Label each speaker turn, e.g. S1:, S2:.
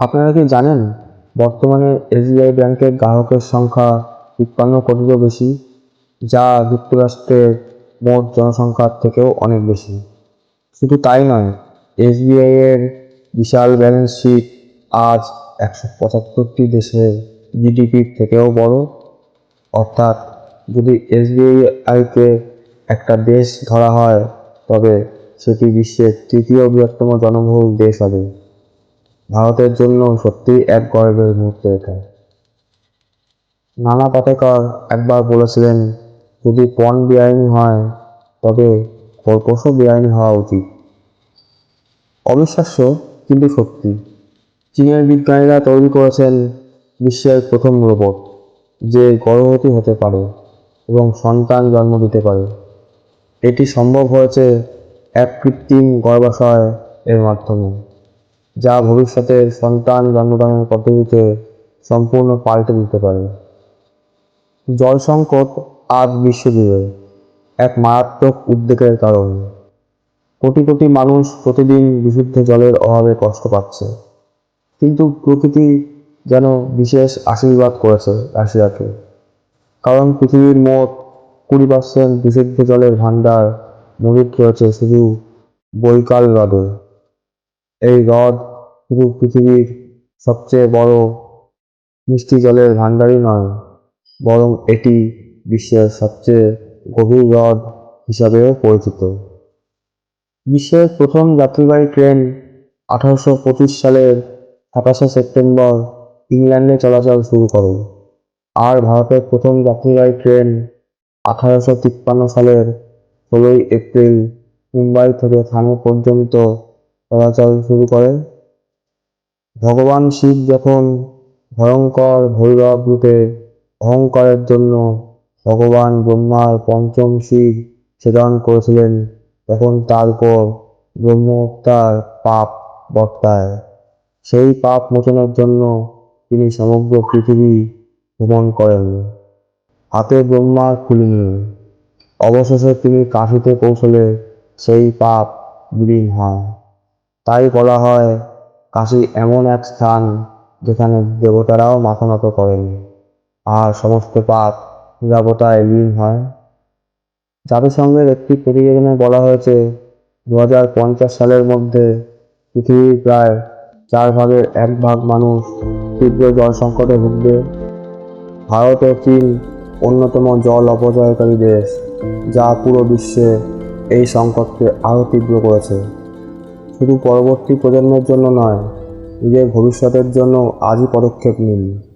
S1: আপনারা কি জানেন বর্তমানে এসবিআই ব্যাংকের গ্রাহকের সংখ্যা তিপ্পান্ন কোটিরও বেশি, যা যুক্তরাষ্ট্রের মোট জনসংখ্যার থেকেও অনেক বেশি? শুধু তাই নয়, এসবিআই এর বিশাল ব্যালেন্স শিট আজ একশো পঁচাত্তরটি দেশের জিডিপির থেকেও বড়। অর্থাৎ যদি এসবিআইকে একটা দেশ ধরা হয়, তবে সেটি বিশ্বের তৃতীয় বৃহত্তম জনবহুল দেশ হবে। ভারতের জন্য সত্যিই এক গর্বের মুহূর্ত এটা। নানা পাটেকর একবার বলেছিলেন, যদি পণ বেআইনি হয়, তবে খরপোশও বেআইনি হওয়া উচিত। অবিশ্বাস্য, কিন্তু সত্যি। চীনের বিজ্ঞানীরা তৈরি করেছেন বিশ্বের প্রথম রোবট, যে গর্ভবতী হতে পারে এবং সন্তান জন্ম দিতে পারে। এটি সম্ভব হয়েছে এক কৃত্রিম গর্ভাশয় এর মাধ্যমে। যা ভবিষ্যতের সন্তান জন্মদানের পদ্ধতিতে সম্পূর্ণ পাল্টে দিতে পারে। জল সংকট আজ বিশ্বজুড়ে এক মারাত্মক উদ্বেগের কারণ। কোটি কোটি মানুষ প্রতিদিন বিশুদ্ধ জলের অভাবে কষ্ট পাচ্ছে। কিন্তু প্রকৃতি যেন বিশেষ আশীর্বাদ করেছে রাশিয়াকে। কারণ পৃথিবীর মোট কুড়ি পার্সেন্ট বিশুদ্ধ জলের ভাণ্ডার মজুত রয়েছে শুধু বৈকাল হ্রদে। এই হ্রদ শুধু পৃথিবীর সবচেয়ে বড় মিষ্টি জলের ভাণ্ডারই নয়, বরং এটি বিশ্বের সবচেয়ে গভীর হ্রদ হিসাবেও পরিচিত। বিশ্বের প্রথম যাত্রীবাহী ট্রেন আঠারোশো পঁচিশ সালের সাতাশে সেপ্টেম্বর ইংল্যান্ডে চলাচল শুরু করে, আর ভারতের প্রথম যাত্রীবাহী ট্রেন আঠারোশো তিপ্পান্ন সালের ষোলোই এপ্রিল মুম্বাই থেকে থানে পর্যন্ত চলাচল শুরু করে। ভগবান শিব যখন ভয়ঙ্কর ভৈরব রূপে অহংকারের জন্য ভগবান ব্রহ্মার পঞ্চম শিব ছেদন করেছিলেন, তখন তার উপর ব্রহ্মহত্যার পাপ বর্তায়। সেই পাপ মোচনের জন্য তিনি সমগ্র পৃথিবী ভ্রমণ করেন। হাতে ব্রহ্মার খুলি অবশেষে তিনি কাশিতে পৌঁছলে সেই পাপ বিলীন হয়। তাই বলা হয় কাশী এমন এক স্থান যেখানে দেবতারাও মাথা নত করেন। আর সমস্ত পাপ নিরাপত্তায় লীন হয়। জাতিসংঘের একটি প্রতিবেদনে বলা হয়েছে দু হাজার পঞ্চাশ সালের মধ্যে পৃথিবীর প্রায় চার ভাগের এক ভাগ মানুষ তীব্র জল সংকটে ভুগবে। ভারত ও চীন অন্যতম জল অপচয়কারী দেশ, যা পুরো বিশ্বে এই সংকটকে আরও তীব্র করেছে। শুধু পরবর্তী প্রজন্মের জন্য নয় নিজের ভবিষ্যতের জন্য আজই পদক্ষেপ নিন।